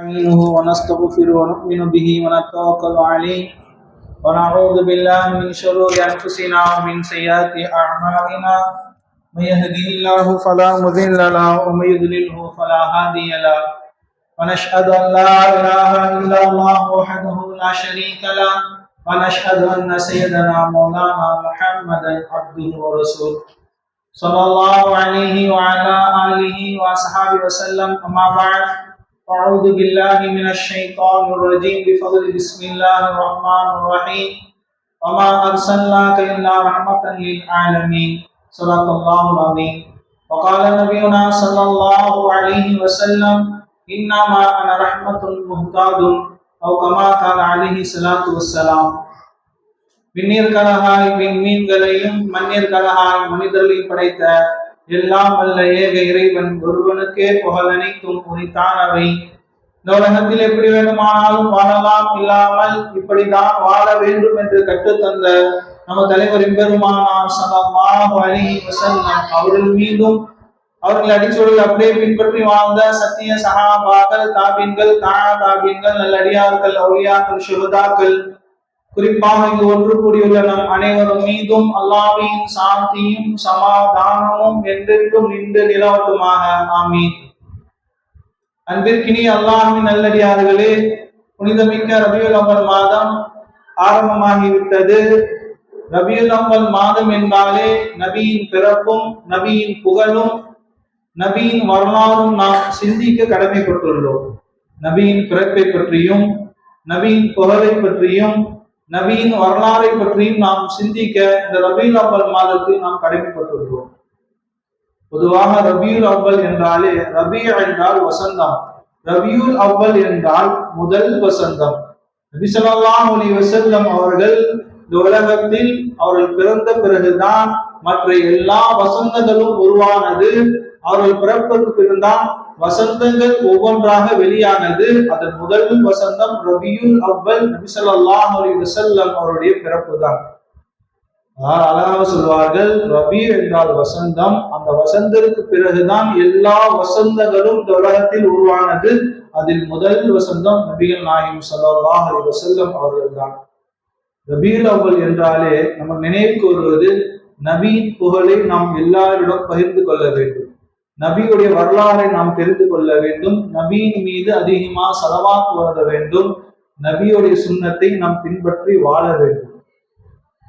نستعينه ونستغفره ونؤمن به ونتوكل عليه ونعوذ بالله من شرور أنفسنا ومن سيئات أعمالنا. من يهده الله فلا مضل له ومن يضلله فلا هادي له. ونشهد أن لا إله إلا الله وحده لا شريك له. ونشهد أن سيدنا مولانا محمدا عبده ورسوله. صلى الله عليه وعلى آله وأصحابه وسلم. أما بعد أعوذ بالله من الشيطان الرجيم بفضل بسم الله الرحمن الرحيم وما أرسلناك إلا رحمة للعالمين صدق الله العظيم وقال نبينا صلى الله عليه وسلم إنما أنا رحمة مهتاد أو كما قال عليه الصلاة والسلام விண்ணீர்களாய் விண்மீன்களையும் மண்ணீர்களாய் மனிதர்களையும் படைத்த எல்லாம் அல்ல ஏக இறைவன் ஒருவனுக்கே புகழனைத்தும் உரித்தானவை. இந்த உலகத்தில் எப்படி வேண்டுமானாலும் வாழலாம் இல்லாமல் இப்படிதான் வாழ வேண்டும் என்று கற்றுத்தந்த நம்ம தலைவர் பெருமானார் சதமாக அழகி வசல்லம் அவர்கள் மீதும் அவர்கள் அடிச்சொழில் அப்படியே பின்பற்றி வாழ்ந்த சத்திய சகாபாக்கள் தாபின்கள் தானா தாபின்கள் நல்லடியார்கள் ஒளியாக்கள் சுகதாக்கள் குறிப்பாக இங்கு ஒன்று கூடியுள்ள நம் அனைவரும் மீதும் அல்லாவின் சாந்தியும் சமாதானமும் என்றென்றும் நின்று நிலவட்டுமாக. ஆமீன். அன்பிற்கினி அல்லாஹின் நல்லடியார்களே புனிதமிக்க ரபியுல் அம்பல் மாதம் ஆரம்பமாகிவிட்டது. ரபியுல் அம்பல் மாதம் என்றாலே நபியின் பிறப்பும் நபியின் புகழும் நபியின் வரலாறும் நாம் சிந்திக்க கடமைப்பட்டுள்ளோம். நபியின் பிறப்பை பற்றியும் நபியின் புகழை பற்றியும் நபியின் வரலாறை பற்றியும் நாம் சிந்திக்க இந்த ரபியுல் அம்பல் மாதத்தில் நாம் கடமைப்பட்டுள்ளோம் பொதுவாக ரபியுல் அவ்வல் என்றாலே ரபி என்றால் வசந்தம். ரபியுல் அவ்வல் என்றால் முதல் வசந்தம். நபிசல்லாம் அலி வசந்தம் அவர்கள் இந்த உலகத்தில் அவர்கள் பிறந்த பிறகுதான் மற்ற எல்லா வசந்தங்களும் உருவானது. அவர்கள் பிறப்புக்கு பிறந்தான் வசந்தங்கள் ஒவ்வொன்றாக வெளியானது. அதன் முதல் வசந்தம் ரபியுல் அவ்வல் நபிசல்லாஹ் அலி வசல்லம் அவருடைய பிறப்பு தான் அழகாக சொல்வார்கள் ரபி என்றால் வசந்தம். அந்த வசந்தருக்கு பிறகுதான் எல்லா வசந்தங்களும் இந்த உலகத்தில் உருவானது. அதில் முதல் வசந்தம் நபிகள் நாயும் சல்லாஹ் அலி வசல்லம் அவர்கள் தான் ரபியுல் அவ்வல் என்றாலே நம்ம நினைவுக்கு வருவது நபியின் புகழை நாம் எல்லாரிடம் பகிர்ந்து கொள்ள வேண்டும். நபியுடைய வரலாறை நாம் தெரிந்து கொள்ள வேண்டும். நபியின் மீது அதிகமாக செலவாக்கு வர வேண்டும். நபியுடைய சுண்ணத்தை நாம் பின்பற்றி வாழ வேண்டும்.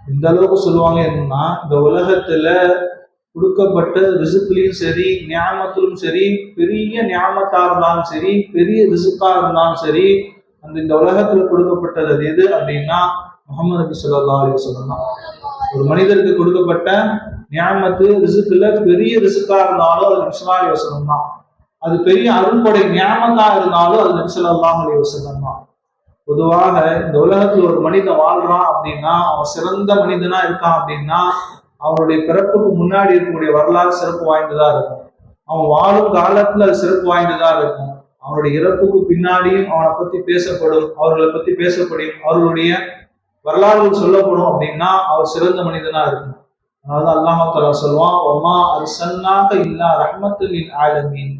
இந்த அளவுக்கு சொல்லுவாங்க என்னன்னா இந்த உலகத்துல கொடுக்கப்பட்ட ரிசுக்குலையும் சரி ஞாபகத்திலும் சரி பெரிய ஞாபகத்தா இருந்தாலும் சரி பெரிய ரிசுக்கா இருந்தாலும் சரி அந்த இந்த உலகத்துல கொடுக்கப்பட்டது அது எது அப்படின்னா முகமது நபி சொல்லா அலி சொல்லலாம் ஒரு மனிதருக்கு கொடுக்கப்பட்ட ஞாபகத்து ரிசுக்குல பெரிய ரிசுக்கா இருந்தாலும் அது நிமிஷமா யோசனம் தான். அது பெரிய அருள்கொடை ஞாபகத்தா இருந்தாலும் அது நபிசல்லா யோசனம் தான். பொதுவாக இந்த உலகத்துல ஒரு மனிதன் வாழ்றான் அப்படின்னா அவன் சிறந்த மனிதனா இருக்கான் அப்படின்னா அவனுடைய பிறப்புக்கு முன்னாடி இருக்கக்கூடிய வரலாறு சிறப்பு வாய்ந்ததா இருக்கும். அவன் வாழும் காலத்துல அது சிறப்பு வாய்ந்ததா இருக்கும். அவனுடைய இறப்புக்கு பின்னாடியும் அவனை பத்தி பேசப்படும் அவர்களை பத்தி பேசப்படும் அவர்களுடைய வரலாறுகள் சொல்லப்படும் அப்படின்னா அவர் சிறந்த மனிதனா இருக்கும் அதாவது அல்லாஹால சொல்லுவான் ஒமா அர்சன்னாக இல்லா ரஹமத்துலின் ஆலமீன்.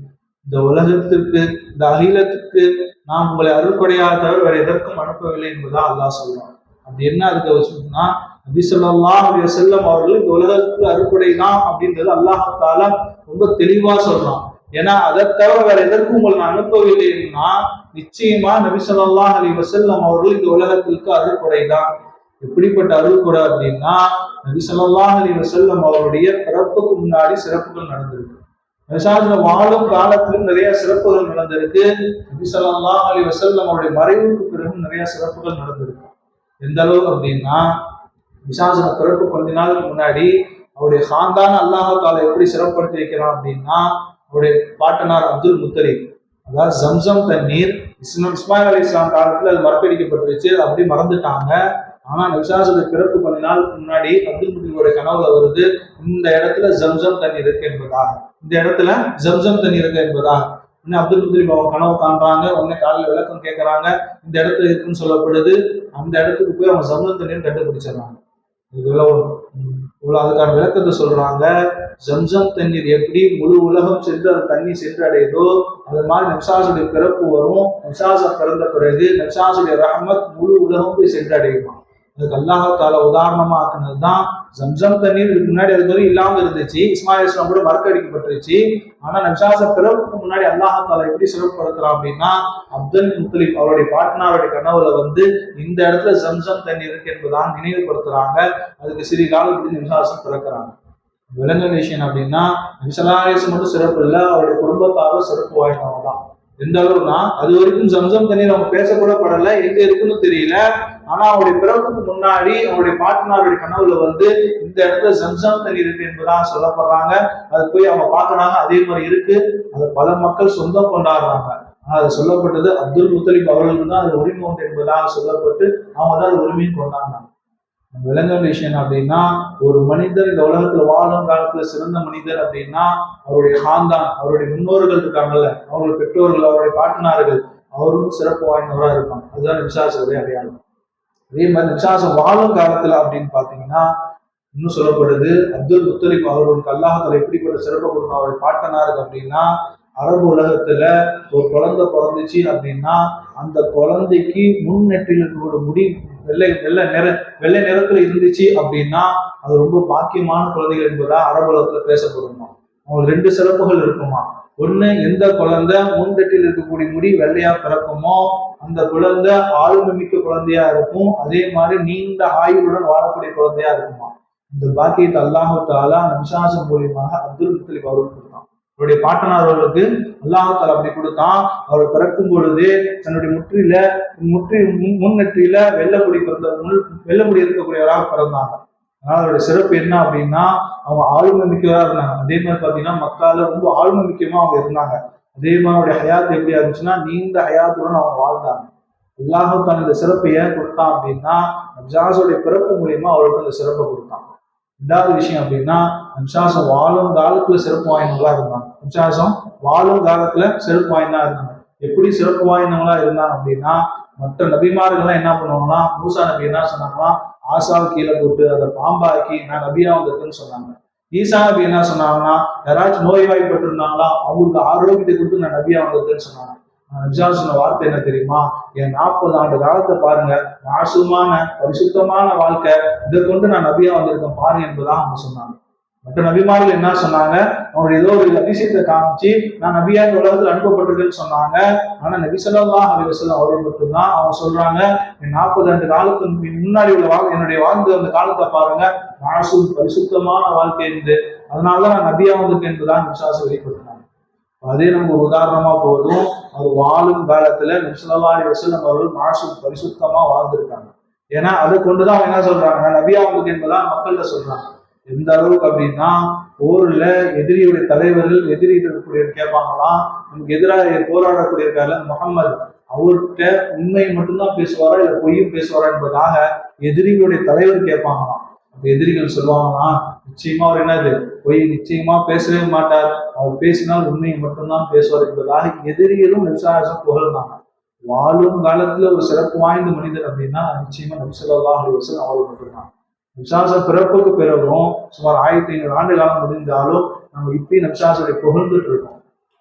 இந்த உலகத்துக்கு இந்த அகிலத்துக்கு நாம் உங்களை அருள்படையாக தவிர வேற எதற்கும் அனுப்பவில்லை என்பதா அல்லாஹ் சொல்லுவான். அப்படி என்ன அதுக்கு சொன்னா அப்படி சொல்லலாம் அப்படி செல்லம் அவர்கள் இந்த உலகத்துக்கு அறுப்படை தான் அப்படின்றது அல்லாஹால ரொம்ப தெளிவா சொல்றான். ஏன்னா அதை தவிர வேற எதற்கும் உங்களை நான் அனுப்பவில்லைன்னா நிச்சயமா நபி அலி வசல்லம் அவர்கள் இந்த உலகத்திற்கு அருள்படை தான் எப்படிப்பட்ட அருள்கொடை அப்படின்னா நபி அலி வசல்லம் அவருடைய பிறப்புக்கு முன்னாடி சிறப்புகள் நடந்திருக்கு. ரிசாஜ்ல வாழும் காலத்திலும் நிறைய சிறப்புகள் நடந்திருக்கு. நபிசல்லா அலி வசல்லம் அவருடைய மறைவுக்கு பிறகும் நிறைய சிறப்புகள் நடந்திருக்கு. எந்த அளவு அப்படின்னா விசாசன பிறப்பு கொஞ்ச நாளுக்கு முன்னாடி அவருடைய ஹாந்தான அல்லாஹால எப்படி சிறப்படுத்தி வைக்கிறான் அப்படின்னா அவருடைய பாட்டனார் அப்துல் முத்தரி அதாவது ஜம்சம் தண்ணீர் இஸ்லாம் இஸ்மாயில் அலி இஸ்லாம் காலத்தில் அது மறக்கடிக்கப்பட்டுருச்சு. அப்படி மறந்துட்டாங்க. ஆனால் விசாசத்துடைய பிறப்பு கொஞ்ச நாள் முன்னாடி அப்துல் முத்தரியோட கனவுல வருது இந்த இடத்துல ஜம்சம் தண்ணீர் இருக்கு என்பதா? இந்த இடத்துல ஜம்சம் தண்ணீர் இருக்கு என்பதா? உடனே அப்துல் முத்லிப் அவங்க கனவு காண்றாங்க உடனே காலையில் விளக்கம் கேட்கறாங்க இந்த இடத்துல இருக்குன்னு சொல்லப்படுது. அந்த இடத்துக்கு போய் அவங்க ஜம்சம் தண்ணீர் கண்டுபிடிச்சிடறாங்க. இது இவ்வளவு அதுக்கான விளக்கத்தை சொல்றாங்க. ஜம்சம் தண்ணீர் எப்படி முழு உலகம் சென்று அந்த தண்ணி சென்று அடையுதோ அது மாதிரி நப்சாசுடைய பிறப்பு வரும். நப்சாசா பிறந்த பிறகு நப்சாசுடைய ரஹமத் முழு உலகம் போய் சென்று அடையுமா அதுக்கு அல்லாஹால உதாரணமா ஆக்குனது தான் ஜம்சம் தண்ணீர் இதுக்கு முன்னாடி அது வரைக்கும் இல்லாம இருந்துச்சு. இஸ்மாயில் இஸ்லாம் கூட மறக்கடிக்கப்பட்டுருச்சு. ஆனா நம்சாச பிறப்புக்கு முன்னாடி அல்லாஹால எப்படி சிறப்புப்படுத்துறான் அப்படின்னா அப்துல் முத்தலிப் அவருடைய பாட்னாருடைய கனவுல வந்து இந்த இடத்துல ஜம்சம் தண்ணி இருக்கு என்பதான் நினைவுபடுத்துறாங்க. அதுக்கு சிறிய காலத்துக்கு நம்சாசம் பிறக்கிறாங்க. விலங்கு விஷயம் அப்படின்னா நம்சலாயசம் மட்டும் சிறப்பு இல்லை அவருடைய குடும்பத்தாரும் சிறப்பு வாய்ந்தவங்க தான். எந்த அளவுனா அது வரைக்கும் ஜம்சம் தண்ணீர் அவங்க பேசக்கூட படல எங்க இருக்குன்னு தெரியல. ஆனா அவருடைய பிறப்புக்கு முன்னாடி அவருடைய பாட்டனாருடைய கனவுல வந்து இந்த இடத்துல ஜம்சம் தண்ணி இருக்கு என்பதாக சொல்லப்படுறாங்க. அது போய் அவங்க பாக்குறாங்க அதே மாதிரி இருக்கு. அதை பல மக்கள் சொந்தம் கொண்டாடுறாங்க. ஆனா அது சொல்லப்பட்டது அப்துல் முத்தலிப் அவர்களுக்கு தான் அது உரிமை உண்டு என்பதாக சொல்லப்பட்டு அவங்க தான் அது உரிமையும் கொண்டாடினாங்க விலங்கு விஷயம் அப்படின்னா ஒரு மனிதர் இந்த உலகத்துல வாழும் காலத்துல சிறந்த மனிதர் அப்படின்னா அவருடைய ஹாந்தான் அவருடைய முன்னோர்கள் இருக்காங்கல்ல அவருடைய பெற்றோர்கள் அவருடைய பாட்டனார்கள் அவரும் சிறப்பு வாய்ந்தவராக இருப்பாங்க. அதுதான் விசாரிச்சதே அடையாளம். அதே மாதிரி விசாசம் வாழும் காலத்துல அப்படின்னு பாத்தீங்கன்னா இன்னும் சொல்லப்படுது அப்துல் முத்தலிப் அவர்களுக்கு அல்லாஹத்தில் எப்படிப்பட்ட சிறப்பு கொடுக்கும் அவருடைய பாட்டனாருக்கு அப்படின்னா அரபு உலகத்துல ஒரு குழந்தை பிறந்துச்சு அப்படின்னா அந்த குழந்தைக்கு முன்னெற்றில் இருக்கக்கூடிய முடி வெள்ளை வெள்ளை நிற வெள்ளை நிறத்துல இருந்துச்சு அப்படின்னா அது ரொம்ப பாக்கியமான குழந்தைகள் என்பதா அரபு உலகத்துல பேசப்படுமா? அவங்களுக்கு ரெண்டு சிறப்புகள் இருக்குமா? ஒண்ணு எந்த குழந்தை முன்கட்டில் இருக்கக்கூடிய முடி வெள்ளையா பிறக்குமோ அந்த குழந்தை ஆளுமை மிக்க குழந்தையா இருக்கும். அதே மாதிரி நீண்ட ஆயுளுடன் வாழக்கூடிய குழந்தையா இருக்குமா? இந்த பாக்கியத்தை அல்லாஹு தாலா நிமிஷாசம் மூலியமாக அப்துல் முத்தலிப் அவருக்கு கொடுத்தான். அவருடைய பாட்டனார் அவர்களுக்கு அல்லாஹால அப்படி கொடுத்தான். அவர் பிறக்கும் பொழுது தன்னுடைய முற்றில முற்றி முன்னெற்றியில வெள்ளமுடி பிறந்த வெள்ளமுடி இருக்கக்கூடியவராக பிறந்தாங்க. அதனால அதோட சிறப்பு என்ன அப்படின்னா அவங்க ஆளுமை இருந்தாங்க. அதே மாதிரி பார்த்தீங்கன்னா மக்கால ரொம்ப ஆளுமை அவங்க இருந்தாங்க. அதே மாதிரி அவருடைய ஹயாத் எப்படி இருந்துச்சுன்னா நீண்ட ஹயாத்துடன் அவங்க வாழ்ந்தாங்க. அல்லாஹால இந்த சிறப்பை ஏன் கொடுத்தான் அப்படின்னா நம்சாசோடைய பிறப்பு மூலியமா அவருக்கு அந்த சிறப்பை கொடுத்தான். ரெண்டாவது விஷயம் அப்படின்னா அம்சாசம் வாழும் காலத்துல சிறப்பு வாய்ந்தவங்களா இருந்தாங்க. அம்சாசம் வாழும் காலத்துல சிறப்பு வாய்ந்தா இருந்தாங்க. எப்படி சிறப்பு வாய்ந்தவங்களா இருந்தாங்க அப்படின்னா மற்ற நபிமார்கள்லாம் என்ன பண்ணுவாங்கன்னா மூசா நபி என்ன சொன்னாங்கன்னா ஆசாவை கீழே போட்டு அதை பாம்பாக்கி நான் நபியா வந்திருக்குன்னு சொன்னாங்க. ஈசா நபி என்ன சொன்னாங்கன்னா யாராச்சும் நோய்வாய்ப்பட்டிருந்தாங்களா அவங்களுக்கு ஆரோக்கியத்தை கொடுத்து நான் நபியா வந்திருக்குன்னு சொன்னாங்க. நபிசா சொன்ன வார்த்தை என்ன தெரியுமா? என் நாற்பது ஆண்டு காலத்தை பாருங்க நாசுமான பரிசுத்தமான வாழ்க்கை இதை கொண்டு நான் நபியா வந்திருக்கேன் பாருங்க என்பதான் அவங்க சொன்னாங்க. மற்ற நபிமார்கள் என்ன சொன்னாங்க? அவங்க ஏதோ ஒரு அதிசயத்தை காமிச்சு நான் நபியா இந்த உலகத்தில் அனுப்பப்பட்டிருக்கேன்னு சொன்னாங்க. ஆனா நபி சொல்லலாம் அலிவசல்லம் அவர்கள் மட்டும்தான் அவங்க சொல்றாங்க நாற்பது ரெண்டு காலத்துக்கு முன்னாடி உள்ள வாழ் என்னுடைய வாழ்ந்து அந்த காலத்தை பாருங்க. நாசு பரிசுத்தமான வாழ்க்கை இருந்து அதனாலதான் நான் நபியா வந்திருக்கேன் என்று விசுவாசம் வெளிப்படுத்தினாங்க. அதே நம்ம ஒரு உதாரணமா போதும். அவர் வாழும் காலத்துல நிசலவா வசலம் அவர்கள் மாசு பரிசுத்தமா வாழ்ந்திருக்காங்க. ஏன்னா அதை கொண்டுதான் அவங்க என்ன சொல்றாங்க நபியா உங்களுக்கு என்பதான் மக்கள்கிட்ட சொல்றாங்க. எந்த அளவுக்கு அப்படின்னா போர்ல எதிரியுடைய தலைவர்கள் எதிரி இருக்கக்கூடிய கேட்பாங்களாம் நமக்கு எதிராக போராடக்கூடிய இருக்காரு முகமது அவர்கிட்ட உண்மையை மட்டும்தான் பேசுவாரா இல்ல பொய்யும் பேசுவாரா என்பதாக எதிரிகளுடைய தலைவர் கேட்பாங்களாம். அந்த எதிரிகள் சொல்லுவாங்கன்னா நிச்சயமா அவர் என்னது? பொய் நிச்சயமா பேசவே மாட்டார். அவர் பேசினால் உண்மையை மட்டும்தான் பேசுவார் என்பதாக எதிரிகளும் விசாரிசம் புகழ்ந்தாங்க. வாழும் காலத்துல ஒரு சிறப்பு வாய்ந்த மனிதர் அப்படின்னா நிச்சயமா நபிசல்லா அவர் மட்டும்தான். நபிசாச பிறப்புக்கு பிறகும் சுமார் ஆயிரத்தி ஐநூறு ஆண்டு காலம் முடிந்தாலும் நம்ம இப்பயும் நம்சாசரை புகழ்ந்துட்டு இருக்கோம்.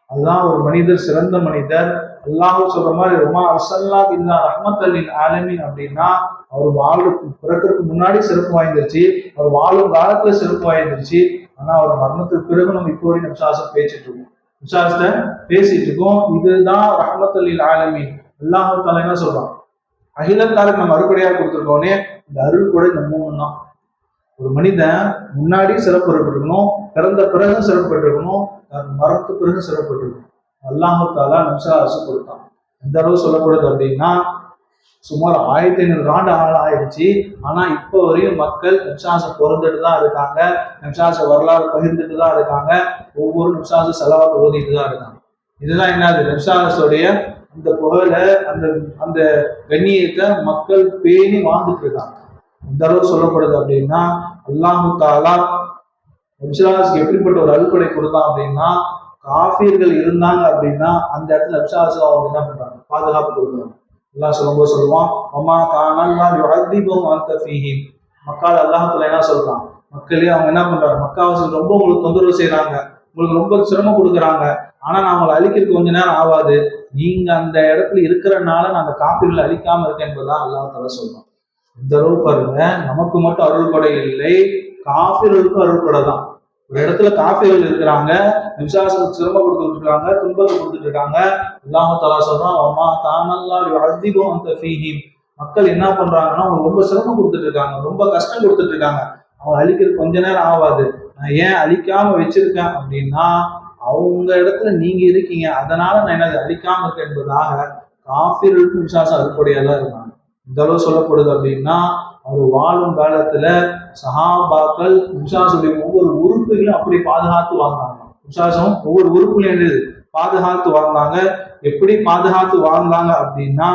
அதுதான் ஒரு மனிதர் சிறந்த மனிதர். அல்லாஹும் சொல்ற மாதிரி ரொம்ப அரசல்லா இந்த ரஹமத் அலின் ஆலமின் அப்படின்னா அவர் வாழ்வு பிறக்கிறதுக்கு முன்னாடி சிறப்பு வாய்ந்துருச்சு அவர் வாழும் காலத்துல சிறப்பு வாய்ந்துருச்சு. ஆனா அவர் மரணத்துக்கு பிறகு நம்ம இப்போ வரைக்கும் நம்சாசம் பேசிட்டு இருக்கோம். நம்சாசத்தை பேசிட்டு இருக்கோம். இதுதான் ரஹமத் அலில் ஆலமின். அல்லாஹு தாலா என்ன சொல்றான்? அகிலத்தாருக்கு நம்ம அறுபடியாக கொடுத்துருக்கோனே இந்த அருள் கூட இந்த மூணு தான். ஒரு மனிதன் முன்னாடி சிறப்பு பிறந்த பிறகு சிறப்பு இருக்கணும் மரத்து பிறகு சிறப்பு இருக்கணும் அல்லாஹாலா நம்சா அரசு கொடுத்தான். எந்த அளவு சொல்லப்படுது அப்படின்னா சுமார் ஆயிரத்தி ஐநூறு ஆண்டு ஆள் ஆயிடுச்சு. ஆனா இப்போ வரையும் மக்கள் நிம்சாச பிறந்துட்டு தான் இருக்காங்க. நிம்சாச வரலாறு பகிர்ந்துட்டு தான் இருக்காங்க. ஒவ்வொரு நிம்சாச செலவாக ஓதிட்டு தான் இருக்காங்க. இதுதான் என்னது? நிம்சாசோடைய அந்த புகழை அந்த அந்த கண்ணியத்தை மக்கள் பேணி வாழ்ந்துட்டு இருக்காங்க. இந்த அளவு சொல்லப்படுது அப்படின்னா அல்லாஹு தாலா நபிசுலாசுக்கு எப்படிப்பட்ட ஒரு அறுப்படை கொடுத்தான் அப்படின்னா காஃபியர்கள் இருந்தாங்க அப்படின்னா அந்த இடத்துல நபிசுலாசு அவங்க என்ன பண்றாங்க? பாதுகாப்பு கொடுக்குறாங்க எல்லாம் சொல்லும்போது சொல்லுவான் அம்மா காணல்லாம் யுஅதிபும் அந்த ஃபீஹிம் மக்கள் அல்லாஹத்துல என்ன சொல்றான்? மக்களே அவங்க என்ன பண்றாங்க? மக்காவாசல் ரொம்ப உங்களுக்கு தொந்தரவு செய்யறாங்க உங்களுக்கு ரொம்ப சிரமம் கொடுக்குறாங்க. ஆனா நான் அவங்களை அழிக்கிறதுக்கு கொஞ்ச நேரம் ஆகாது நீங்க அந்த இடத்துல இருக்கிறனால நான் அந்த காப்பீடுகளை அழிக்காம இருக்கேன் என்பதுதான் அல்லாஹ் தலா சொல்றோம் இந்த அளவு பாருங்க நமக்கு மட்டும் அருள்படை இல்லை காப்பீர்களுக்கும் அருள்படை தான். ஒரு இடத்துல காப்பீர்கள் இருக்கிறாங்க விசுவாசத்துக்கு சிரமம் கொடுத்துட்டு இருக்காங்க துன்பத்தை கொடுத்துட்டு இருக்காங்க அல்லாஹ் தலா சொல்றான் அம்மா தானல்லா அதிகம் அந்த ஃபீஹிம். மக்கள் என்ன பண்றாங்கன்னா அவங்க ரொம்ப சிரமம் கொடுத்துட்டு இருக்காங்க ரொம்ப கஷ்டம் கொடுத்துட்டு இருக்காங்க அவங்க அழிக்கிறது கொஞ்ச நேரம் ஆகாது ஏன் அழிக்காம வச்சிருக்கேன் அப்படின்னா அவங்க இடத்துல நீங்க இருக்கீங்க. அதனால நான் என்னது அழிக்காம இருக்கேன் என்பதாக காப்பீர்களுக்கும் விசுவாசம் அறுப்படையெல்லாம் இருந்தாங்க. இந்த அளவு சொல்லப்படுது அப்படின்னா அவர் வாழும் காலத்துல சஹாபாக்கள் விசுவாசுடைய ஒவ்வொரு உறுப்புகளும் அப்படி பாதுகாத்து வாழ்ந்தாங்க. விசுவாசம் ஒவ்வொரு உறுப்புலையும் என்னது? பாதுகாத்து வாழ்ந்தாங்க. எப்படி பாதுகாத்து வாழ்ந்தாங்க அப்படின்னா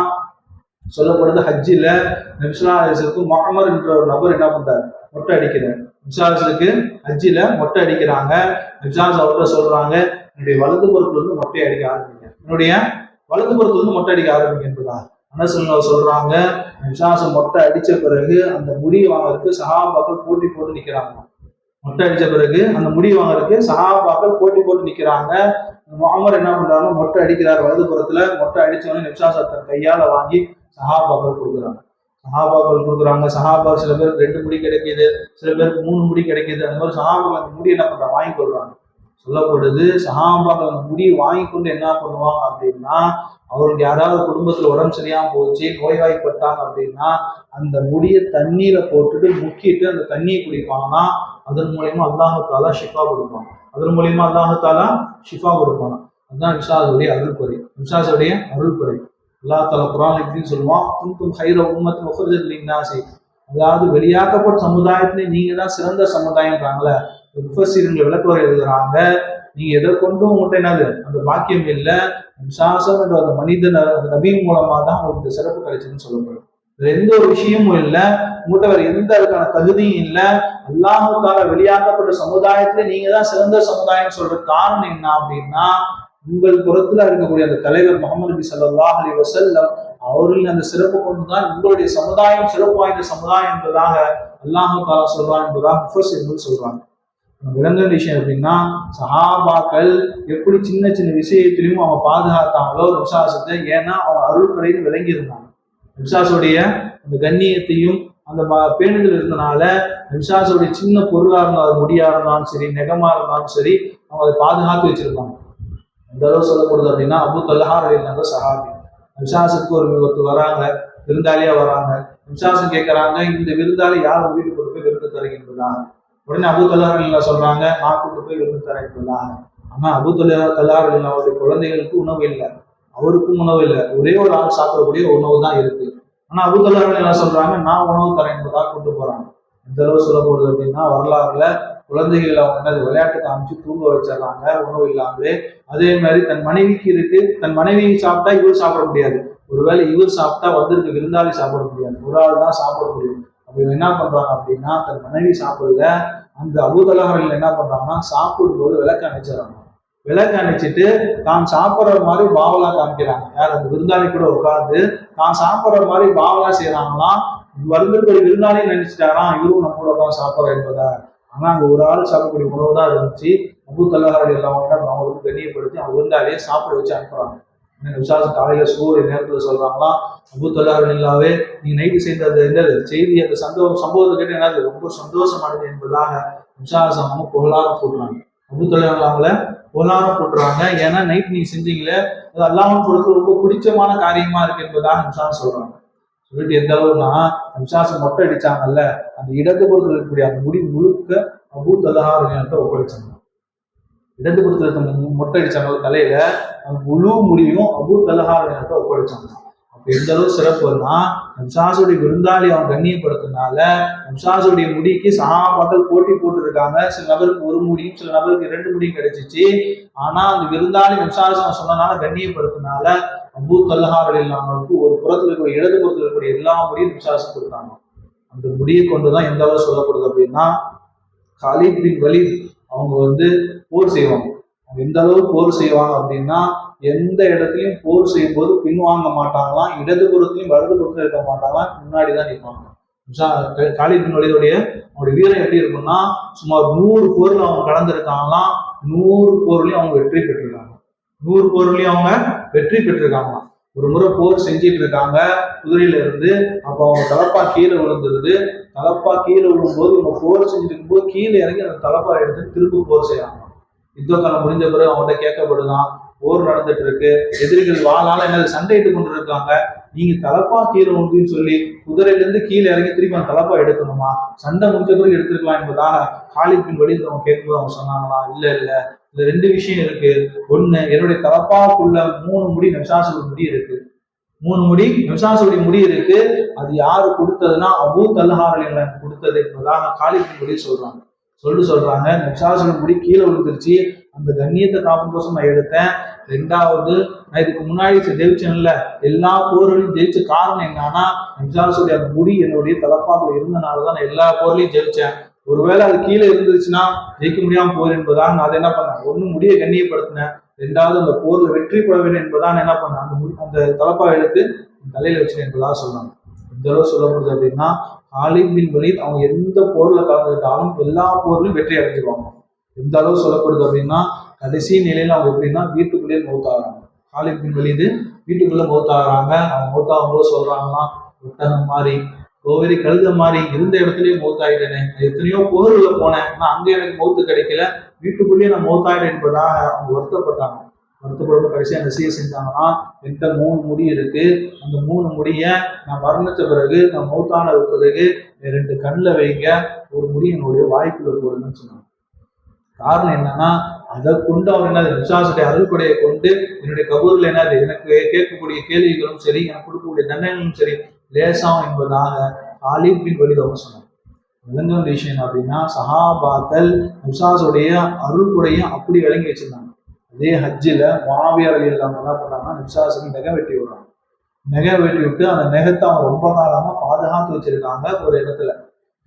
சொல்லப்படுது ஹஜ்ஜில நபிசுல்லாசுக்கு முகமது என்ற ஒரு நபர் என்ன பண்றாரு? மொட்டை அடிக்கிறார். நபிசுல்லாசுக்கு ஹஜ்ஜில மொட்டை அடிக்கிறாங்க. நபிசுல்லாஸ் அவர்கிட்ட சொல்றாங்க என்னுடைய வலது புறத்துல இருந்து மொட்டை அடிக்க ஆரம்பிங்க. என்னுடைய வலது புறத்துல இருந்து மொட்டை அடிக்க ஆரம்பிங்க என்பதா? அனசுல்லா சொல்றாங்க நபிசுல்லாஸ் மொட்டை அடிச்ச பிறகு அந்த முடி வாங்கறதுக்கு சகாபாக்கள் போட்டி போட்டு நிக்கிறாங்க. மொட்டை அடிச்ச பிறகு அந்த முடி வாங்கறதுக்கு சகாபாக்கள் போட்டி போட்டு நிக்கிறாங்க. மாமர் என்ன பண்றாங்க மொட்டை அடிக்கிறார் வலது புறத்துல. மொட்டை அடிச்சவொடனே நிப்சாசத்தை கையால வாங்கி சகாபாக்கள் கொடுக்குறாங்க. சஹாபாக்கள் கொடுக்குறாங்க. சஹாபா சில பேர் ரெண்டு முடி கிடைக்குது சில பேருக்கு மூணு முடி கிடைக்குது. அந்த மாதிரி சஹாபாக்கள் அந்த முடி என்ன பண்றாங்க? வாங்கி கொள்றாங்க. சொல்லப்படுது சஹாபாக்கள் அந்த முடியை வாங்கி கொண்டு என்ன பண்ணுவாங்க அப்படின்னா அவருக்கு யாராவது குடும்பத்துல உடம்பு சரியாம போச்சு நோய்வாய்ப்பட்டாங்க அப்படின்னா அந்த முடியை தண்ணீரை போட்டுட்டு முக்கிட்டு அந்த தண்ணியை குடிப்பாங்கன்னா அதன் மூலியமா அல்லாஹத்தாலா ஷிஃபா கொடுப்பாங்க அதன் மூலியமா அல்லாஹத்தாலா ஷிஃபா கொடுப்பாங்க அதுதான் விசாசுடைய அருள்பொறி. விசாசுடைய அருள்பொறி. அல்லா தல குரான் எப்படின்னு சொல்லுவான்? குந்தும் ஹைர உம்மத்தின் ஒஃபர்ஜின்னாசி அதாவது வெளியாக்கப்பட்ட சமுதாயத்திலே நீங்க தான் சிறந்த சமுதாயம்ன்றாங்களே முஃபசீரங்களை விளக்குவரை எழுதுறாங்க நீங்க எதை கொண்டும் உங்கள்கிட்ட என்னது? அந்த பாக்கியம் இல்லை. விசாசம் என்ற அந்த மனிதன் அந்த நபியின் மூலமா தான் உங்களுக்கு இந்த சிறப்பு கிடைச்சதுன்னு சொல்லப்படும் வேற எந்த ஒரு விஷயமும் இல்லை. உங்கள்கிட்ட வேற எந்த அதுக்கான தகுதியும் இல்லை. அல்லாஹால வெளியாக்கப்பட்ட சமுதாயத்துல நீங்க தான் சிறந்த சமுதாயம் சொல்ற காரணம் என்ன அப்படின்னா உங்கள் புறத்துல இருக்கக்கூடிய அந்த தலைவர் முகமது நபி சல்லாஹ் அலி வசல்லம் அவர்களின் அந்த சிறப்பு கொண்டுதான் உங்களுடைய சமுதாயம் சிறப்பு வாய்ந்த சமுதாயம் என்பதாக அல்லாஹு தாலா சொல்றான் என்பதாக முஃபஸிர்கள் சொல்றாங்க. விளங்குற விஷயம் எப்படின்னா சஹாபாக்கள் எப்படி சின்ன சின்ன விஷயத்திலையும் அவங்க பாதுகாத்தாங்களோ விசுவாசத்தை ஏன்னா அவங்க அருள்களையும் விளங்கி இருந்தாங்க. விசுவாசுடைய அந்த கண்ணியத்தையும் அந்த பேணுதல் இருந்தனால விசுவாசுடைய சின்ன பொருளா இருந்தாலும் முடியா இருந்தாலும் சரி நெகமா இருந்தாலும் சரி அவங்க அதை பாதுகாத்து வச்சிருப்பாங்க. எந்த அளவு சொல்லப்படுது அப்படின்னா அபு தல்லஹா இருந்தாங்க சஹாபி. விசுவாசத்துக்கு ஒரு ஒருத்தர் வராங்க விருந்தாளியா வராங்க. விசாசம் கேட்கறாங்க இந்த விருந்தாளி யார் வீட்டுக்கு கொண்டு போய் விருந்து தருகின்றதா உடனே அபு தல்ஹார் சொல்றாங்க நான் கொண்டு போய் விருந்து தருகின்றதா ஆனா அபு தல்ஹார் தல்ஹார் அவருடைய குழந்தைகளுக்கு உணவு இல்லை. அவருக்கும் உணவு இல்லை. ஒரே ஒரு ஆள் சாப்பிடக்கூடிய உணவு தான் இருக்கு. ஆனா அபு என்ன சொல்றாங்க நான் உணவு தரேன் என்பதாக கொண்டு போறாங்க. எந்த அளவு சொல்லப்படுது அப்படின்னா வரலாறுல குழந்தைகள் அவங்க என்னது விளையாட்டு காமிச்சு தூங்க வச்சிடறாங்க உணவு இல்லாமலே. அதே மாதிரி தன் மனைவிக்கு இருக்கு தன் மனைவி சாப்பிட்டா இவர் சாப்பிட முடியாது. ஒருவேளை இவர் சாப்பிட்டா வந்திருக்க விருந்தாளி சாப்பிட முடியாது. ஒரு ஆள் தான் சாப்பிட முடியும். அப்ப என்ன பண்றாங்க அப்படின்னா தன் மனைவி சாப்பிடல அந்த அபூதலகர்கள் என்ன பண்றாங்கன்னா சாப்பிடும்போது விளக்கு அணைச்சிடறாங்க விளக்கு அணைச்சிட்டு தான் சாப்பிட்ற மாதிரி பாவலா காமிக்கிறாங்க. யார்? அந்த விருந்தாளி கூட உட்கார்ந்து தான் சாப்பிட்ற மாதிரி பாவலா செய்யறாங்களாம் வந்திருக்கிற விருந்தாளி நினைச்சிட்டாராம் இவரும் நம்மளோட தான் சாப்பிட்ற என்பதை ஆனா அங்க ஒரு ஆள் சாப்பிடக்கூடிய உணவு தான் இருந்துச்சு. அபு தலஹாரடி எல்லாம் என்ன அவங்களுக்கு கண்ணியப்படுத்தி அவங்க விருந்தாளியை சாப்பிட வச்சு அனுப்புறாங்க. என்ன விசாசம் காலையில சூரிய நேரத்துல சொல்றாங்களாம் அபு தலஹாரடி இல்லாவே நீ நைட்டு செய்த அந்த செய்தி அந்த சந்தோஷம் சம்பவத்தை கேட்டு என்னது? ரொம்ப சந்தோஷமானது என்பதாக விசாசம் அவங்க புகழாரம் அபு தலஹார் இல்லாமல் புகழாரம் போட்டுறாங்க ஏன்னா நைட் நீங்க செஞ்சீங்களே அது அல்லாமல் பொறுத்து ரொம்ப பிடிச்சமான காரியமா இருக்கு என்பதாக விசாசம் சொல்றாங்க. சொல்லிட்டு எந்த அளவுனா விசாசம் மொட்டை அடிச்சாங்கல்ல அந்த இடதுபுறத்தில் இருக்கக்கூடிய அந்த முடி முழுக்க அபூ தலஹார்கிட்ட ஒப்படைச்சாங்க இடதுபுறத்தில் இருக்க மொட்டை அடிச்சாங்க தலையில அந்த முழு முடியும் அபூ தலஹார்கிட்ட ஒப்படைச்சாங்க அப்ப எந்த அளவு சிறப்புன்னா நம்சாசுடைய விருந்தாளி அவன் கண்ணியப்படுத்தினால நம்சாசுடைய முடிக்கு சகாபாக்கள் போட்டி போட்டுருக்காங்க. சில நபருக்கு ஒரு முடியும் சில நபருக்கு இரண்டு முடியும் கிடைச்சிச்சு. ஆனா அந்த விருந்தாளி நம்சாசம் சொன்னனால கண்ணியப்படுத்தினால அபு தல்ஹார் இல்லாமலுக்கு ஒரு புறத்தில் இருக்கக்கூடிய இடது புறத்தில் இருக்கக்கூடிய எல்லா முடியும் விசாரிச்சு கொடுத்தாங்க. அந்த முடியை கொண்டுதான் எந்த அளவு சொல்லப்படுது அப்படின்னா காலித் பின் வலித் அவங்க வந்து போர் செய்வாங்க. அவங்க எந்த அளவு போர் செய்வாங்க அப்படின்னா எந்த இடத்துலையும் போர் செய்யும் போது பின்வாங்க மாட்டாங்களாம் இடது புறத்துலையும் வலது புறத்துல இருக்க மாட்டாங்களாம் முன்னாடி தான் நிற்பாங்க காலிபின் வழியுடைய அவனுடைய வீரம் எப்படி இருக்கும்னா சுமார் நூறு போர்ல அவங்க கலந்துருக்காங்களாம் நூறு போர்லயும் அவங்க வெற்றி பெற்றிருக்காங்க. நூறு போர்லையும் அவங்க வெற்றி பெற்றிருக்காங்களாம் ஒரு முறை போர் செஞ்சிட்டு இருக்காங்க. குதிரையில இருந்து அப்போ அவங்க தலப்பா கீழே விழுந்துருது. தலப்பா கீழே விழும்போது இவங்க போர் செஞ்சுட்டு இருக்கும்போது கீழே இறங்கி அந்த தலப்பா எடுத்து திரும்ப போர் செய்யறாங்க யுத்த காலம் முடிஞ்ச பிறகு அவங்கள்ட்ட கேட்கப்படுதான். போர் நடந்துட்டு இருக்கு. எதிரிகள் வாழால என்னது சண்டையிட்டு கொண்டு இருக்காங்க நீங்க தலப்பா கீழே உண்டுன்னு சொல்லி குதிரையில இருந்து கீழே இறங்கி திருப்பி அந்த தலப்பா எடுக்கணுமா? சண்டை முடிஞ்ச பிறகு எடுத்துருக்கலாம் என்பதாக காலிப்பின் வழி அவங்க கேட்கும்போது அவங்க சொன்னாங்களா? இல்ல இல்ல. இந்த ரெண்டு விஷயம் இருக்கு. ஒண்ணு என்னுடைய தலப்பாக்குள்ள மூணு முடி நெசாசுடைய முடி இருக்கு. மூணு முடி நெசாசுடைய முடி இருக்கு. அது யாரு கொடுத்ததுன்னா அபூ தல்ஹாரல் கொடுத்தது என்பதாக காலிப்பின் வழி சொல்றாங்க. சொல்லு சொல்றாங்க. நெசாசுடைய முடி கீழே விழுந்துருச்சு. அந்த கண்ணியத்தை காப்பம் நான் எடுத்தேன். ரெண்டாவது நான் இதுக்கு முன்னாடி ஜெயிச்சேன்ல எல்லா போர்களையும் ஜெயிச்ச காரணம் என்னன்னா நெசாசுடைய அந்த முடி என்னுடைய தலப்பாக்குள்ள இருந்தனால தான் நான் எல்லா போர்லையும் ஜெயிச்சேன். ஒருவேளை அது கீழே இருந்துச்சுன்னா ஜெயிக்க முடியாம போர் என்பதான் நான் அதை என்ன பண்ணேன்? ஒன்னு முடிய கண்ணியப்படுத்தினேன். ரெண்டாவது அந்த போர்ல வெற்றி பெற வேண்டும் என்பதான் என்ன பண்ணேன்? அந்த அந்த தலப்பா எடுத்து தலையில வச்சு என்பதா சொன்னாங்க இந்த அளவு சொல்லப்படுது அப்படின்னா காலித் பின் வலீத் அவங்க எந்த போர்ல கலந்துக்கிட்டாலும் எல்லா போர்லையும் வெற்றி அடைஞ்சிருவாங்க. எந்த அளவு சொல்லப்படுது அப்படின்னா கடைசி நிலையில அவங்க எப்படின்னா வீட்டுக்குள்ளேயே மௌத்தாகிறாங்க. காலித் பின் வீட்டுக்குள்ளே வீட்டுக்குள்ள மௌத்தாகிறாங்க. அவங்க மௌத்தாகும்போது சொல்றாங்கன்னா ஒட்டகம் மாதிரி. கோவேரி கழுத மாதிரி இருந்த இடத்துலயே மௌத்தாயிட்டேனே. எத்தனையோ போர்ல போனேன். ஆனா அங்கே எனக்கு மௌத்து கிடைக்கல. வீட்டுக்குள்ளேயே நான் மௌத்தாயிட்டேன் என்பதாக அவங்க வருத்தப்பட்டாங்க. வருத்தப்படும் கடைசியாக நசிய செஞ்சாங்கன்னா எந்த மூணு முடி இருக்கு. அந்த மூணு முடியை நான் மரணித்த பிறகு நான் மௌத்தான பிறகு ரெண்டு கண்ணில் வைங்க. ஒரு முடி என்னுடைய வாய்ப்புல போடுங்கன்னு சொன்னாங்க. காரணம் என்னன்னா அதை கொண்டு அவர் என்னது? விசுவாசத்தை அருள்கொடையை கொண்டு என்னுடைய கபூரில் என்னது? எனக்கு கேட்கக்கூடிய கேள்விகளும் சரி எனக்கு கொடுக்கக்கூடிய தண்டனைகளும் சரி லேசாம் என்பதாக ஆலிப்பின் வழிதவங்க சொன்னார். விளங்க வேண்டிய விஷயம் அப்படின்னா சஹாபாக்கள் நிசாசுடைய அருள்குடையும் அப்படி விளங்கி வச்சிருந்தாங்க. அதே ஹஜ்ஜில் மாவியர் அலி இல்லாமல் என்ன பண்ணாங்கன்னா நிப்சாஸுக்கு நெகை வெட்டி விடுறாங்க. நெகை வெட்டி விட்டு அந்த நெகத்தை அவங்க ரொம்ப காலமாக பாதுகாத்து வச்சிருக்காங்க ஒரு இடத்துல.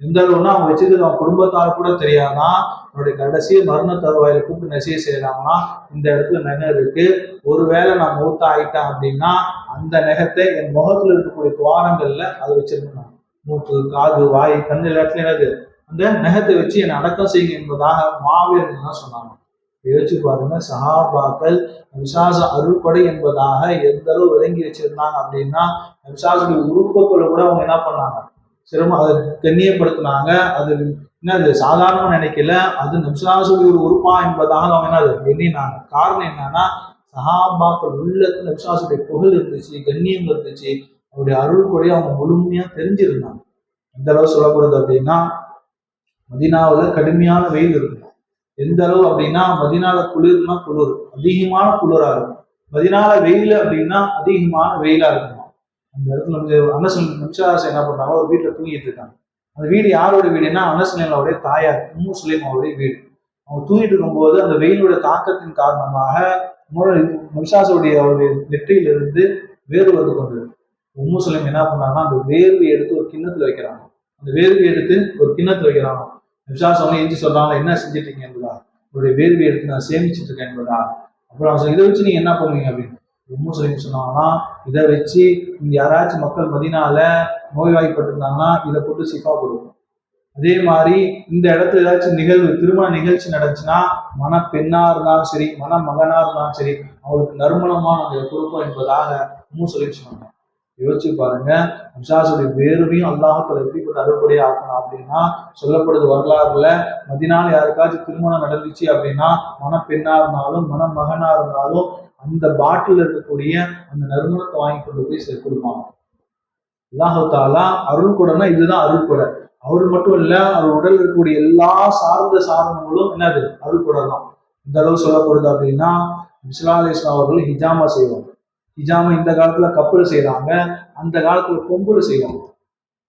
எந்த அளவுனா அவங்க வச்சிருக்கிறது அவங்க குடும்பத்தார் கூட தெரியாதான் அவனுடைய கடைசி மரண தருவாயில கூப்பிட்டு நெசைய செய்யறாங்கன்னா இந்த இடத்துல நகை இருக்கு. ஒருவேளை நான் மூத்த ஆயிட்டேன் அப்படின்னா அந்த நகத்தை என் முகத்துல இருக்கக்கூடிய துவாரங்கள்ல அதை வச்சிருக்கணும் மூக்கு காது வாய் கண் இடத்துல என்னது? அந்த நகத்தை வச்சு என்னை அடக்கம் செய்யுங்க என்பதாக மாவீரன் தான் சொன்னாங்க. யோசிச்சு பாருங்க சஹாபாக்கள் விசாச அருள்படை என்பதாக எந்த அளவு விளங்கி வச்சிருந்தாங்க அப்படின்னா விசாசுடைய உறுப்புகளை கூட அவங்க என்ன பண்ணாங்க? சிரமம் அதை கண்ணியப்படுத்தினாங்க. அது என்ன அது சாதாரணமாக நினைக்கல. அது நப்சாசுடைய ஒரு உறுப்பா என்பதாக அவங்க என்ன அது எண்ணினாங்க. காரணம் என்னன்னா சஹாபாக்கள் உள்ளத்துல நப்சாசுடைய புகழ் இருந்துச்சு கண்ணியம் இருந்துச்சு. அவருடைய அருள் கூட அவங்க முழுமையா தெரிஞ்சிருந்தாங்க. எந்த அளவு சொல்லப்படுது அப்படின்னா மதினாவில் கடுமையான வெயில் இருக்கும். எந்த அளவு அப்படின்னா மதினால குளிர்னா குளிர் அதிகமான குளிரா இருக்கும். மதினால வெயில் அப்படின்னா அதிகமான வெயிலா இருக்கும். அந்த இடத்துல வந்து அன்னசன் நிமிஷாசை என்ன பண்றாங்க? ஒரு வீட்டில் தூங்கிட்டு இருக்காங்க. அந்த வீடு யாரோட வீடுன்னா அன்னசுலேமாவுடைய தாயார் உம்மு சுலைமாவுடைய வீடு. அவங்க தூங்கிட்டு இருக்கும்போது அந்த வெயிலோட தாக்கத்தின் காரணமாக நிமிஷாசுடைய அவருடைய நெற்றியிலிருந்து வந்து கொண்டு உம்மு சுலைம் என்ன பண்ணாங்கன்னா அந்த வேர்வை எடுத்து ஒரு கிண்ணத்துல வைக்கிறாங்க. அந்த வேர்வை எடுத்து ஒரு கிண்ணத்துல வைக்கிறாங்க. நிமிஷாசம் அவங்க எஞ்சி சொல்றாங்க என்ன செஞ்சிட்டீங்க என்பதா? உங்களுடைய வேர்வை எடுத்து நான் சேமிச்சுட்டு இருக்கேன் என்பதா? அப்புறம் அவங்க இதை வச்சு நீங்க என்ன பண்ணுவீங்க? அப்படின்னு. உம்மு சொல்லி சொன்னாங்கன்னா இதை வச்சு இங்க யாராச்சும் மக்கள் மதினால நோய்வாய்ப்பட்டிருந்தாங்கன்னா இதை போட்டு சிஃபா கொடுக்கும் அதே மாதிரி இந்த இடத்துல ஏதாச்சும் நிகழ்வு திருமண நிகழ்ச்சி நடந்துச்சுன்னா மன பெண்ணா இருந்தாலும் சரி மன மகனா இருந்தாலும் சரி அவளுக்கு நறுமணமா நாங்கள் கொடுப்போம் என்பதாக உம்மு சொல்லி சொன்னாங்க. யோசிச்சு பாருங்க அம்சாசுடைய வேறுமையும் அல்லாஹத்தில் எப்படிப்பட்ட அறுபடியா ஆக்கணும் அப்படின்னா சொல்லப்படுது வரலாறுல மதினால் யாருக்காச்சும் திருமணம் நடந்துச்சு அப்படின்னா மனப்பெண்ணா இருந்தாலும் மன மகனா இருந்தாலும் அந்த பாட்டில் இருக்கக்கூடிய அந்த நறுமணத்தை வாங்கி கொண்டு போய் கொடுப்பாங்க. அல்லாஹாலா அருள் கூடனா இதுதான் அருள் கூட. அவர் மட்டும் இல்ல அவர் உடல் இருக்கக்கூடிய எல்லா சார்ந்த சாதனங்களும் என்னது? அருள் கூட தான். இந்த அளவு சொல்லப்படுது அப்படின்னா மிஸ்லா அலி இஸ்லாம் அவர்கள் ஹிஜாமா செய்வாங்க. ஹிஜாமா இந்த காலத்துல கப்பல் செய்யறாங்க அந்த காலத்துல கொம்புல செய்வாங்க.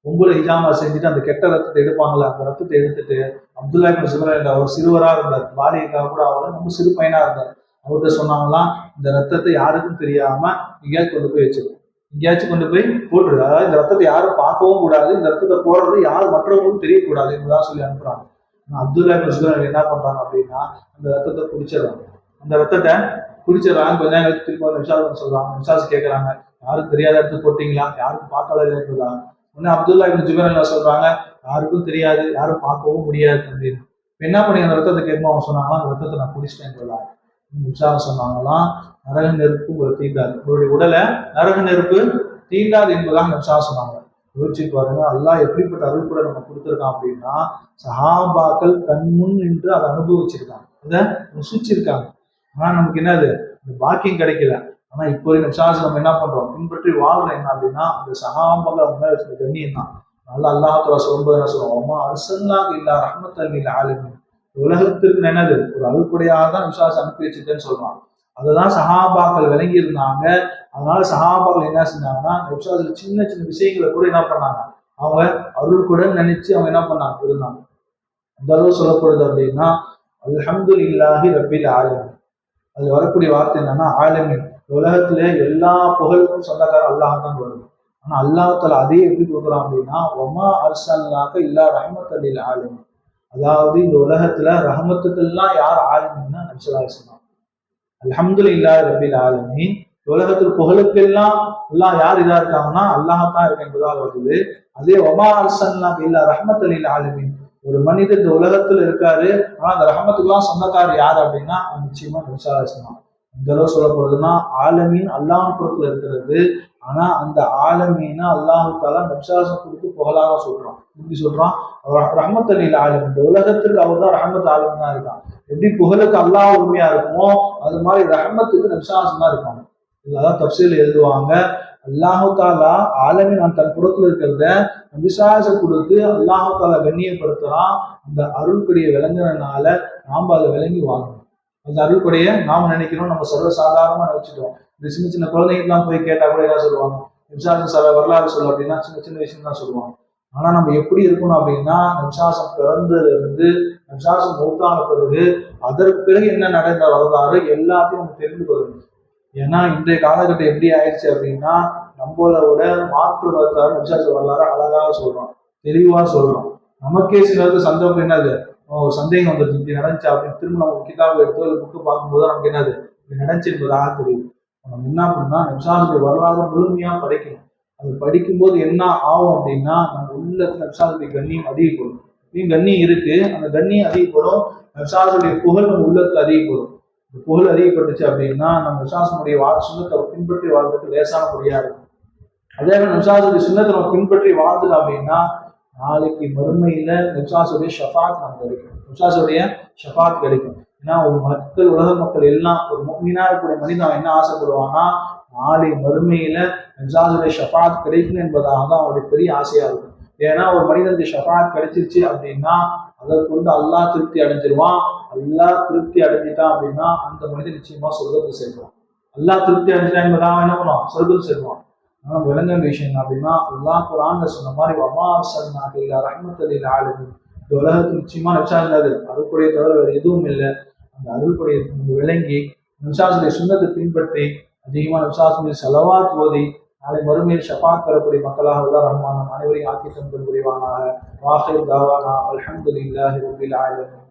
கொம்புல ஹிஜாமா செஞ்சுட்டு அந்த கெட்ட ரத்தத்தை எடுப்பாங்கல்ல அந்த ரத்தத்தை எடுத்துட்டு அப்துல்லா சிவரா அவர் சிறுவரா இருந்தார். பாலியக்காக கூட அவர் ரொம்ப சிறு பையனா இருந்தார். அவர்கிட்ட சொன்னாங்களாம் இந்த ரத்தத்தை யாருக்கும் தெரியாம எங்கேயாச்சும் கொண்டு போய் வச்சிருக்கோம் எங்கேயாச்சும் கொண்டு போய் போட்டுருது அதாவது இந்த ரத்தத்தை யாரும் பார்க்கவும் கூடாது. இந்த ரத்தத்தை போடுறது யார் மற்றவங்களுக்கும் தெரியக்கூடாது என்பதான் சொல்லி அனுப்புறாங்க. அப்துல்லா மசூர் என்ன பண்றாங்க? அப்படின்னா அந்த ரத்தத்தை குடிச்சிடறாங்க அந்த ரத்தத்தை குடிச்சிடறாங்க கொஞ்ச நேரம் திரும்ப விசாரணை சொல்றாங்க. விசாரிச்சு கேட்கறாங்க யாரும் தெரியாத இடத்துக்கு போட்டீங்களா? யாருக்கும் பார்க்காத இருக்கிறதா உடனே அப்துல்லா இப்னு ஜுபைர் என்ன சொல்றாங்க யாருக்கும் தெரியாது. யாரும் பார்க்கவும் முடியாது அப்படின்னு. என்ன பண்ணி அந்த ரத்தத்தை கேட்கும் அவங்க சொன்னாங்களா அந்த ரத்தத்தை நான் குடிச்சிட்டேன் சொல்லலாம் உற்சாகம் சொன்னாங்களாம். நரக நெருப்பு ஒரு தீண்டாது. உங்களுடைய உடலை நரக நெருப்பு தீண்டாது என்பதாக நம்சா சொன்னாங்க. யோசிச்சு பாருங்க அல்லாஹ் எப்படிப்பட்ட அருள் கூட நம்ம கொடுத்துருக்கான் அப்படின்னா சஹாபாக்கள் கண்முன் நின்று அதை அனுபவிச்சிருக்காங்க. அதை ருசிச்சிருக்காங்க. ஆனா நமக்கு என்னது? இந்த பாக்கியம் கிடைக்கல. ஆனா இப்போ இந்த நம்ம என்ன பண்றோம்? பின்பற்றி வாழ்றோம். என்ன அப்படின்னா அந்த சகாபாக்கள் அவங்க வச்சிருக்க கண்ணியம் தான் நல்லா அல்லாஹால சொல்லும்போது என்ன சொல்லுவோம் அம்மா அரசல்லாக இல்லா ரஹமத்தல்லில் ஆளுமே உலகத்திற்கு என்னது? ஒரு அழுக்குடையாக தான் விசுவாசம் அனுப்பி வச்சுட்டேன்னு சொல்றான். அதுதான் சஹாபாக்கள் விளங்கி இருந்தாங்க அதனால சஹாபாக்கள் என்ன செஞ்சாங்கன்னா விசுவாசத்துல சின்ன சின்ன விஷயங்களை கூட என்ன பண்ணாங்க? அவங்க அருள் கூட நினைச்சு அவங்க என்ன பண்ணாங்க? இருந்தாங்க. அந்த அளவு சொல்லப்படுது அப்படின்னா அல்ஹம்து இல்லாஹி ரபில் ஆலமின். அது வரக்கூடிய வார்த்தை என்னன்னா ஆலமின். உலகத்துல எல்லா புகழுக்கும் சொந்தக்கார அல்லாஹ் தான் வரும். ஆனா அல்லாஹால அதே எப்படி கொடுக்குறான் அப்படின்னா ஒமா அரசாங்க இல்லா ரஹமத் அலில் ஆலமின். அதாவது இந்த உலகத்துல ரஹமத்துக்கெல்லாம் யார் ஆளுமின்னா நபிசல்லா சொன்னான் அல்ஹம்துல இல்லா ரபில் ஆலமின். உலகத்தில் புகழுக்கெல்லாம் எல்லாம் யார் இதா இருக்காங்கன்னா அல்லாஹத்தான் இருக்கு என்பதாக வருது. அதே ஒமா அல்சன்லாம் இல்லா ரஹமத் அலி ஆளுமின் ஒரு மனிதர் இந்த உலகத்துல இருக்காரு. ஆனா அந்த ரஹமத்துக்குலாம் சொந்தக்காரர் யார் அப்படின்னா நிச்சயமா நபிசல்லா இந்த அளவு சொல்லப்படுதுன்னா ஆலமீன் அல்லாஹ் புறத்துல இருக்கிறது. ஆனா அந்த ஆலமீனா அல்லாஹு தாலா நப்சாசம் கொடுத்து புகழாக சொல்றான். எப்படி சொல்றான்? ரஹமத் ஆலம் இந்த உலகத்துக்கு அவர் தான் ரஹமத் ஆலம் தான் இருக்கான். எப்படி புகழுக்கு அல்லாஹ் உண்மையா இருக்குமோ அது மாதிரி ரஹமத்துக்கு நப்சாசம் தான் இருக்காங்க இதெல்லாம் தப்சீல் எழுதுவாங்க. அல்லாஹு தாலா ஆலமி நான் தன் புறத்துல இருக்கிறத விசாச கொடுத்து அல்லாஹு தாலா கண்ணியப்படுத்துறான். அந்த அருள்படிய விளங்குறதுனால நாம் அதை விளங்கி வாங்கணும் அந்த அருள்படிய நாம நினைக்கிறோம் நம்ம சர்வ சாதாரணமா நினைச்சிட்டோம். இந்த சின்ன சின்ன குழந்தைங்கலாம் போய் கேட்டா கூட என்ன சொல்லுவாங்க? விசாசம் சில வரலாறு சொல்லு அப்படின்னா சின்ன சின்ன விஷயம் தான் சொல்லுவாங்க. ஆனா நம்ம எப்படி இருக்கணும் அப்படின்னா நிம்சாசம் பிறந்ததுல இருந்து நிம்சாசம் மூத்தான பிறகு அதற்கு பிறகு என்ன நடந்த வரலாறு எல்லாத்தையும் நம்ம தெரிந்து கொள்ளணும். ஏன்னா இன்றைய காலகட்டம் எப்படி ஆயிடுச்சு அப்படின்னா நம்மளோட மாற்று வரலாறு நிம்சாசம் வரலாறு அழகாக சொல்றோம். தெளிவா சொல்றோம். நமக்கே சிலருக்கு சந்தோஷம் என்னது? ஒரு சந்தேகம் வந்துருச்சு இப்படி நடந்துச்சு அப்படின்னு திரும்ப நம்ம கிதாபை எடுத்தோ இல்லை புக்கு பார்க்கும்போது நமக்கு என்னது? இப்படி நடந்துச்சு என்பதாக தெரியும் நம்ம என்ன பண்ணா நம்சாதுடைய வரலாறு முழுமையா படிக்கணும். அது படிக்கும்போது என்ன ஆகும் அப்படின்னா நம்ம உள்ள நம்சாதுடைய கண்ணியம் அதிகப்படும். இப்பயும் கண்ணியம் இருக்கு. அந்த கண்ணியம் அதிகப்படும். நம்சாதுடைய புகழ் நம்ம உள்ளத்துல அதிகப்படும். இந்த புகழ் அதிகப்பட்டுச்சு அப்படின்னா நம்ம விசாசனுடைய வாழ் சுண்ணத்தை பின்பற்றி வாழ்றதுக்கு லேசான முறையா இருக்கும். அதே மாதிரி நம்சாதுடைய சுண்ணத்தை நம்ம பின்பற்றி வாழ்ந்துடும் அப்படின்னா நாளைக்கு மறுமையில நெப்சாசுடைய ஷஃபாத் நமக்கு கிடைக்கும். நெப்சாசுடைய ஷஃபாத் கிடைக்கும். ஏன்னா ஒரு மக்கள் உலக மக்கள் எல்லாம் ஒரு மீனா இருக்கக்கூடிய மனிதன் என்ன ஆசைப்படுவான்னா நாளை மறுமையில நெப்சாசுடைய ஷஃபாத் கிடைக்கும் என்பதாக தான் அவருடைய பெரிய ஆசையா இருக்கும். ஏன்னா ஒரு மனிதனுக்கு ஷஃபாத் கிடைச்சிருச்சு அப்படின்னா அதற்கு வந்து அல்லா திருப்தி அடைஞ்சிருவான். அல்லா திருப்தி அடைஞ்சிட்டான் அப்படின்னா அந்த மனிதன் நிச்சயமா சொர்க்கத்துக்கு சேர்ப்பான் அல்லா திருப்தி அடைஞ்சிட்டான் என்பதாக என்ன பண்ணுவான்? சொர்க்கத்துக்கு சேர்ப்பான் ஆனால் விளங்க விஷயம் அப்படின்னா எல்லா குரான்ல சொன்ன மாதிரி அம்மா சன்னாக இல்லை ஆளுது இந்த உலகத்துக்கு நிச்சயமா நிச்சா இருந்தது அருள்புடைய தவிர வேறு எதுவும் இல்லை. அந்த அருள்புடைய விளங்கி நிமிஷாசுடைய சுண்ணத்தை பின்பற்றி அதிகமான நிமிஷாசுடைய செலவாத் ஓதி நாளை மறுமையில் ஷஃபாத் பெறக்கூடிய மக்களாக உள்ள ரஹ்மான அனைவரையும் ஆக்கி தந்து புரிவானாக. வாஹிர் தாவானா அல்ஹம்துலில்லாஹி ரபில் ஆலமீன்.